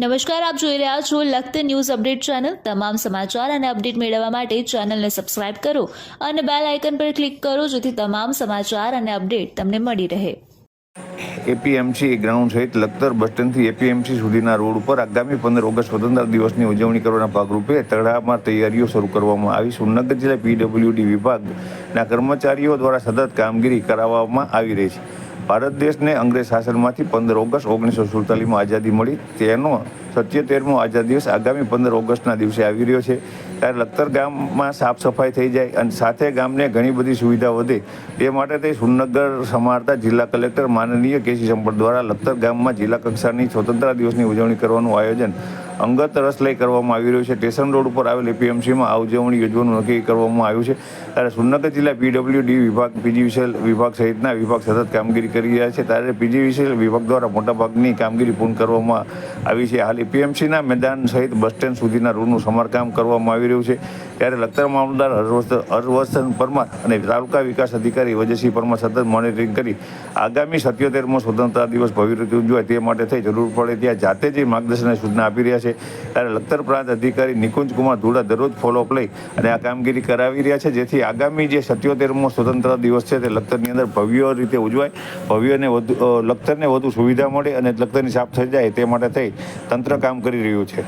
નમસ્કાર, આપ જોઈ રહ્યા છો લખત ન્યૂઝ અપડેટ ચેનલ. તમામ સમાચાર અને અપડેટ મેળવવા માટે ચેનલને સબસ્ક્રાઇબ કરો અને બેલ આઇકન પર ક્લિક કરો જેથી તમામ સમાચાર અને અપડેટ તમને મળી રહે. એપીએમસી ગ્રાઉન્ડ સહિત લખતર બસ સ્ટેન્ડથી એપીએમસી સુધીના રોડ ઉપર આગામી પંદર ઓગસ્ટ સ્વતંત્ર દિવસની ઉજવણી કરવાના ભાગરૂપે તળાવમાં તૈયારીઓ શરૂ કરવામાં આવી. સુરનગર જિલ્લા પીડબ્લ્યુડી વિભાગના કર્મચારીઓ દ્વારા સતત કામગીરી કરાવવામાં આવી રહી છે. ભારત દેશને અંગ્રેજ શાસનમાંથી પંદર ઓગસ્ટ ઓગણીસો સુડતાલીસમાં આઝાદી મળી. તેનો સત્યોતેરમો આઝાદ દિવસ આગામી પંદર ઓગસ્ટના દિવસે આવી રહ્યો છે. ત્યારે લખતર ગામમાં સાફ સફાઈ થઈ જાય અને સાથે ગામને ઘણી બધી સુવિધા વધે. તે માટે તે સુરનગર સમારતા જિલ્લા કલેક્ટર માનનીય કેસી સંપત દ્વારા લખતર ગામમાં જિલ્લા કક્ષાની સ્વતંત્રતા દિવસની ઉજવણી કરવાનું આયોજન અંગત રસ લઈ કરવામાં આવી રહ્યું છે. સ્ટેશન રોડ ઉપર આવેલ એપીએમસીમાં આ ઉજવણી યોજવાનું નક્કી કરવામાં આવ્યું છે. ત્યારે સુરનગર જિલ્લા પીડબ્લ્યુડી વિભાગ પીજીવીસીએલ વિભાગ સહિતના વિભાગ સતત કામગીરી કરી રહ્યા છે. ત્યારે પીજીવીસીએલ વિભાગ દ્વારા મોટાભાગની કામગીરી પૂર્ણ કરવામાં આવી છે. હાલ એપીએમસીના મેદાન સહિત બસ સ્ટેન્ડ સુધીના રોડનું સમારકામ કરવામાં આવી રહ્યું છે. ત્યારે લખતર મામલતદાર હરવર્ષન પરમાર અને તાલુકા વિકાસ અધિકારી વજયસિંહ પરમાર સતત મોનિટરિંગ કરી આગામી સત્યોતેરમો સ્વતંત્રતા દિવસ ભવ્ય રીતે ઉજવાય તે માટે થઈ જરૂર પડે ત્યાં જાતે જ માર્ગદર્શન સૂચના આપી રહ્યા છે. ત્યારે લખતર પ્રાંત અધિકારી નિકુંજ કુમાર ધુડા દરરોજ ફોલોઅપ લઈ અને આ કામગીરી કરાવી રહ્યા છે. જેથી આગામી જે સત્યોતેરમો સ્વતંત્રતા દિવસ છે તે લખતરની અંદર ભવ્ય રીતે ઉજવાય. ભવ્યને વધુ લખતરને વધુ સુવિધા મળે અને લખતરની સાફ થઈ જાય તે માટે થઈ તંત્ર કામ કરી રહ્યું છે.